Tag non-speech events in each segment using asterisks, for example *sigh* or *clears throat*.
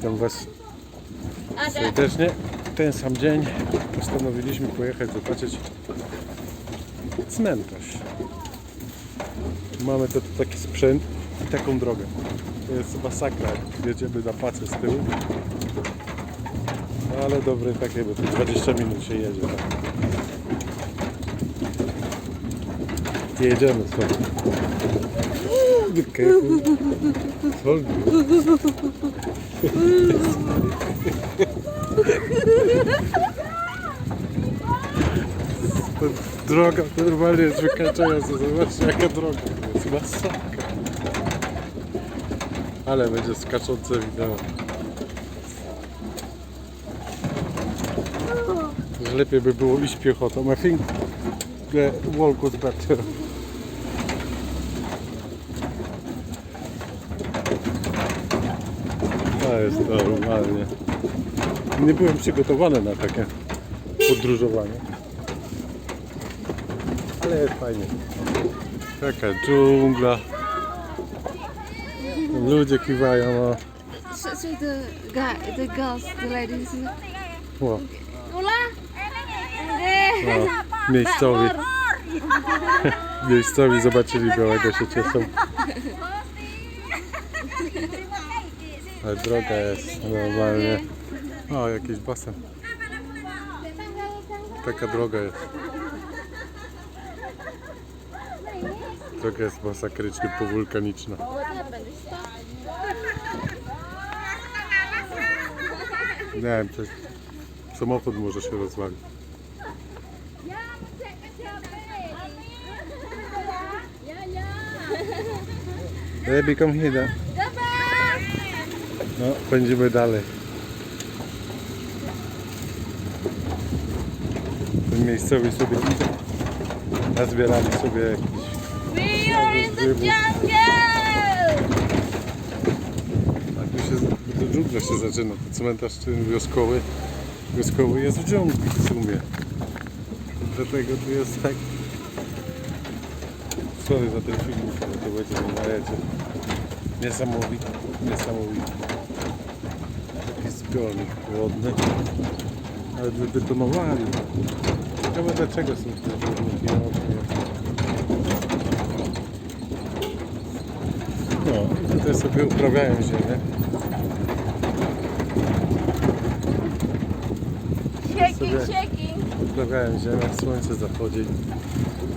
Witam Was serdecznie. Ten sam dzień postanowiliśmy pojechać zobaczyć cmentarz. Mamy tu taki sprzęt i taką drogę. To jest masakra, jak jedziemy na pacę z tyłu. No ale dobre takie, bo tu 20 minut się jedzie. Tak. Jedziemy sobie. To droga normalnie jest wykaczająca. Zobaczcie jaka droga to jest. Masakra. Ale będzie skaczące wideo. Lepiej by było iść piechotą. I think the walk was better. To jest normalnie. Nie byłem przygotowany na takie podróżowanie. Ale jest fajnie. Taka dżungla. Ludzie kiwają. So, so the guy, the girls, the ladies. O, Ula. o. Miejscowi, *laughs* miejscowi zobaczyli białego się cieszą. Ale droga jest normalnie. O, jakiś basen. Taka droga jest. Droga jest masakrycznie powulkaniczna. Nie wiem, coś... samochód może się rozwalić. Baby, come here. No, pędzimy dalej. Ten miejscowi sobie. Nazbierali sobie jakiś We are in the jungle. Tak, tu się, to dżungla się zaczyna. To cmentarz ten wioskowy, wioskowy jest w dżungli w sumie. Dlatego tu jest tak... Sorry za ten filmik, ale to będzie na jedzie. Niesamowity, niesamowity. Zbiornik wodny. Ale wybetonowali. Ciekawe dlaczego są te wodne. No, i tutaj sobie uprawiają ziemię. Shaking, shaking. Uprawiają ziemię, słońce zachodzi.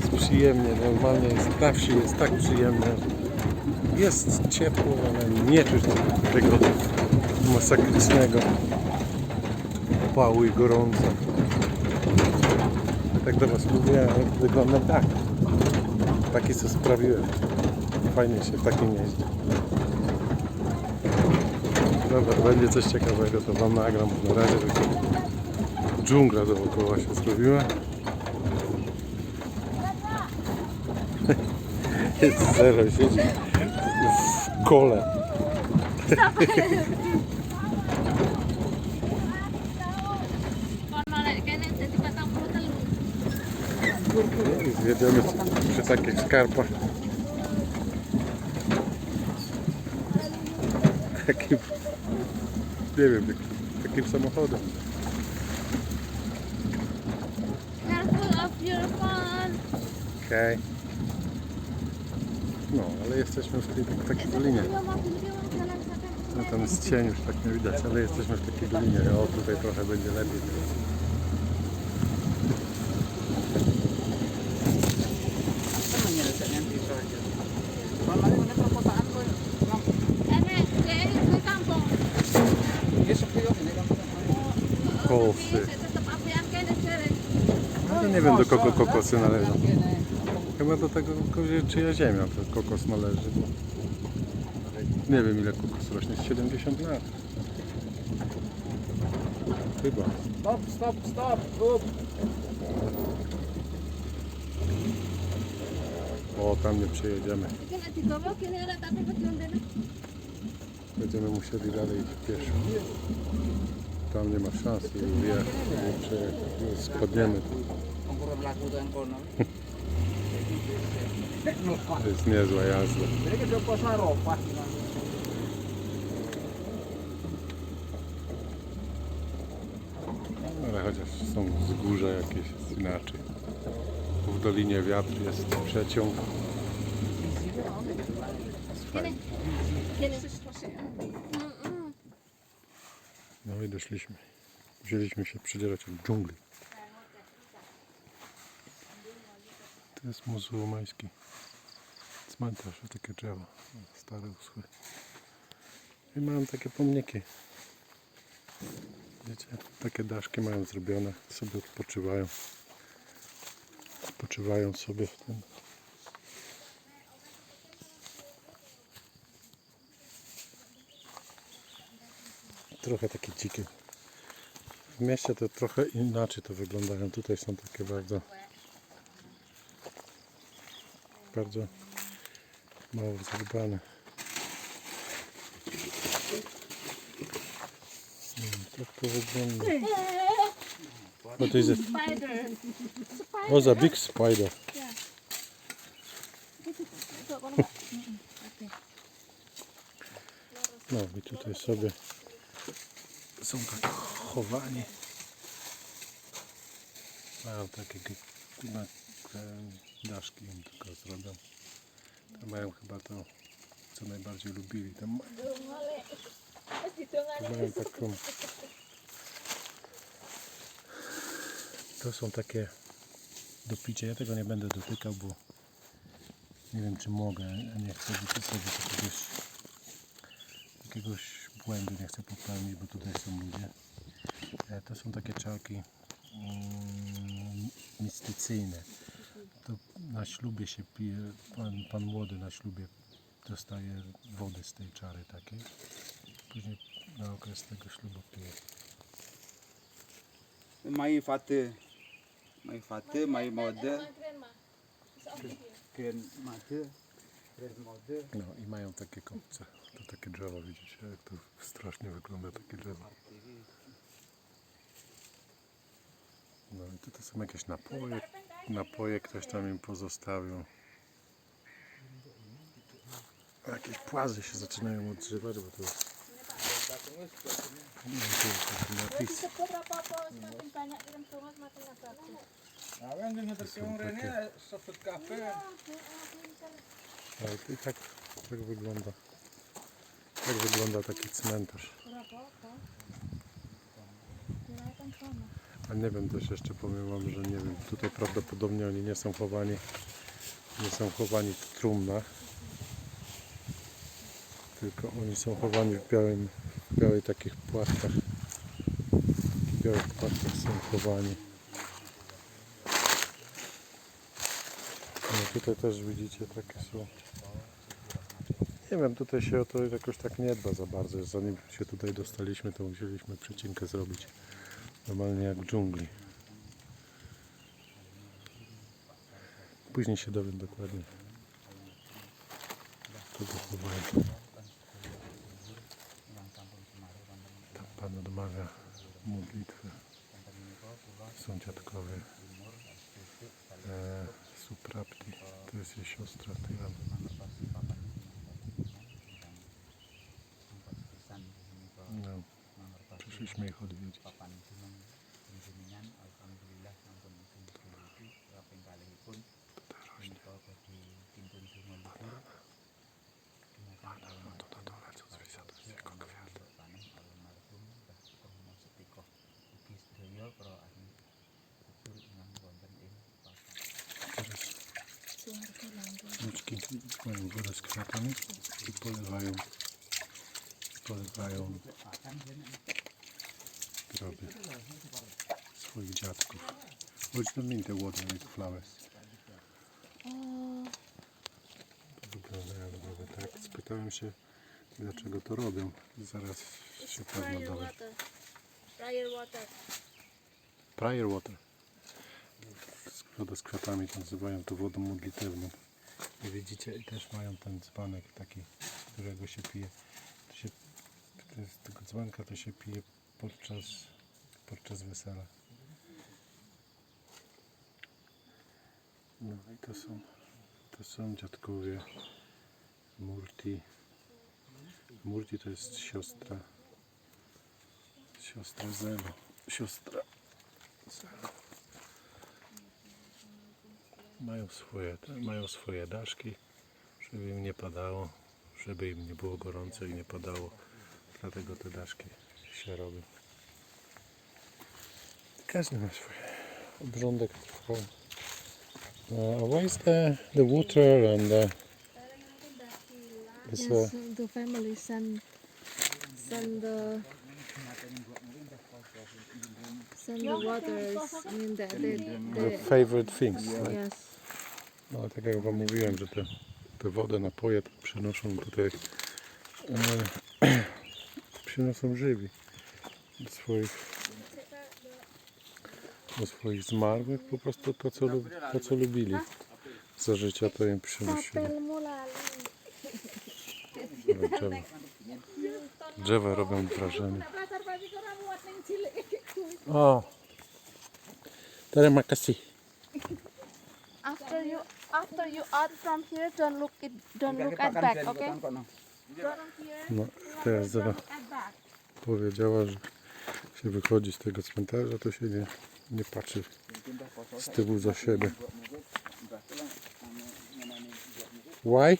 Jest przyjemnie, normalnie jest na wsi, jest tak przyjemnie. Jest ciepło, ale nie czuć tego masakrycznego gorąca. Ja tak do Was mówię, ale wygląda tak. Taki co sprawiłem. Fajnie się w takim jeździ. Dobra, będzie coś ciekawego, to Wam nagram. Na razie tylko dżungla dookoła się zrobiła. Jest *laughs* zero, siedzi w kole. *laughs* I Zjedziemy przy takich skarpach. Takim, nie wiem, takim samochodem. Okej. No, ale jesteśmy w tej takiej dolinie. No tam jest cień już tak nie widać, ale jesteśmy w takiej dolinie. O, tutaj trochę będzie lepiej. Kokosy. Ale nie wiem do kogo kokosy należą. Chyba do tego, czyja ziemia to kokos należy. Bo nie wiem ile kokos rośnie, z 70 lat. Chyba. Stop, stop, stop. Up. O, tam nie przejedziemy. Będziemy musieli dalej iść pieszo. Tam nie ma szans, nie, nie spadniemy. To jest niezła jazda. Ale chociaż są wzgórza jakieś, jest inaczej. Tu w Dolinie Wiatr jest przeciąg. Jest fajnie. Wzięliśmy się przedzierać od dżungli. To jest muzułmański cmentarz, takie drzewa, stare uschłe. I mają takie pomniki. Wiecie, takie daszki mają zrobione, sobie odpoczywają. Odpoczywają sobie w tym. Trochę takie dzikie. W mieście to trochę inaczej to wyglądają. Tutaj są takie bardzo bardzo mało zadbane. Tak to wygląda. What is it? Spider. Big spider. No i tutaj sobie są tak chowani. Mają takie te daszki im tylko zrobią. Mają chyba to, co najbardziej lubili. Tam mają taką... To są takie do picia. Ja tego nie będę dotykał, bo nie wiem czy mogę, nie chcę wypisać jakiegoś, jakiegoś błędu, nie chcę popełnić, bo tutaj są ludzie. E, To są takie czarki mm, mistycyjne. To na ślubie się pije, pan, pan młody na ślubie dostaje wody z tej czary takiej. Później na okres tego ślubu pije. My father, my father, my mother, grandmother, grandmother. No i mają takie kopce. To takie drzewo, widzicie, jak to strasznie wygląda takie drzewo. No i tutaj są jakieś napoje. Napoje ktoś tam im pozostawił. Jakieś płazy się zaczynają odżywać, bo to jest... Nie wiem, taki napis. Ale i tak, tak wygląda. Tak wygląda taki cmentarz. A nie wiem też jeszcze powiem wam, że nie wiem, tutaj prawdopodobnie oni nie są chowani nie są chowani w trumnach tylko oni są chowani w białym w białej takich płatkach w białych płatkach są chowani no tutaj też widzicie takie są nie wiem, tutaj się o to jakoś tak nie dba za bardzo. Zanim się tutaj dostaliśmy, to musieliśmy przecinkę zrobić. Normalnie jak w dżungli. Później się dowiem dokładnie. Kogo chowają. Tam Pan odmawia modlitwy. Są dziadkowie. E, Suprapti. To jest jej siostra Tyran. Jako kwiat. Teraz wnuczki mają wodę z kwiatami i polewają, polewają groby swoich dziadków. Which don't mean the water with flowers. Wyglądają tak. Spytałem się, dlaczego to robią. Zaraz się pewno Prior dowiem. water. Prior water. Prayer water. Woda z kwiatami to nazywają to wodą modlitewną. I widzicie, i też mają ten dzbanek taki, którego się pije. To się, to jest, tego dzbanka to się pije podczas, podczas wesela. No i to są, to są dziadkowie Murti. Murti to jest siostra, siostra Zelo, siostra Mają swoje, mają swoje daszki, żeby im nie padało, żeby im nie było gorąco i nie padało. Dlatego te daszki się robią. Każdy ma swój obrządek. Uh, why is the, the water and the, this, uh, Yes, the family send send the send the waters. I mean the the, the the favorite things? Right? yes. No tak jak wam mówiłem, że te, te wodę, napoje to przynoszą tutaj e, *clears throat* przynoszą żywi swoich do swoich zmarłych po prostu to co, lub, to, co lubili za życia to im przynosili. No, Drzewa. Drzewa robią wrażenie. O! Terima kasih. After you after you out from here, don't look it don't look at back, okay? No, teraz powiedziała, że się wychodzi z tego cmentarza, to się nie, nie patrzy z tyłu za siebie. Why? I.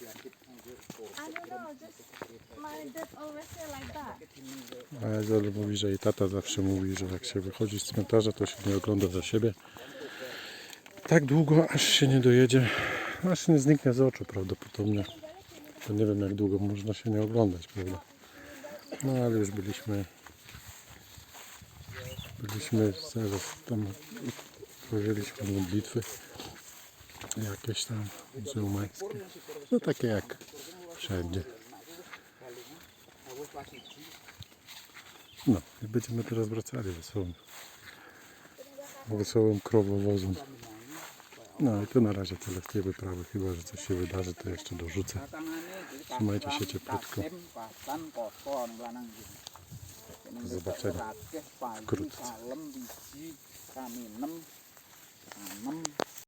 A Zara mówi, że jej tata zawsze mówi, że jak się wychodzi z cmentarza, to się nie ogląda za siebie. Tak długo, aż się nie dojedzie, aż nie zniknie z oczu prawdopodobnie. To nie wiem, jak długo można się nie oglądać, prawda? No ale już byliśmy byliśmy tam powiedzieliśmy modlitwy jakieś tam muzułmańskie. No takie jak wszędzie. No i będziemy teraz wracali wesołym wesołym krowowozem. No i to na razie tyle z tej wyprawy. Chyba, że coś się wydarzy to jeszcze dorzucę. Trzymajcie się cieplutko. zobaczenia wkrótce.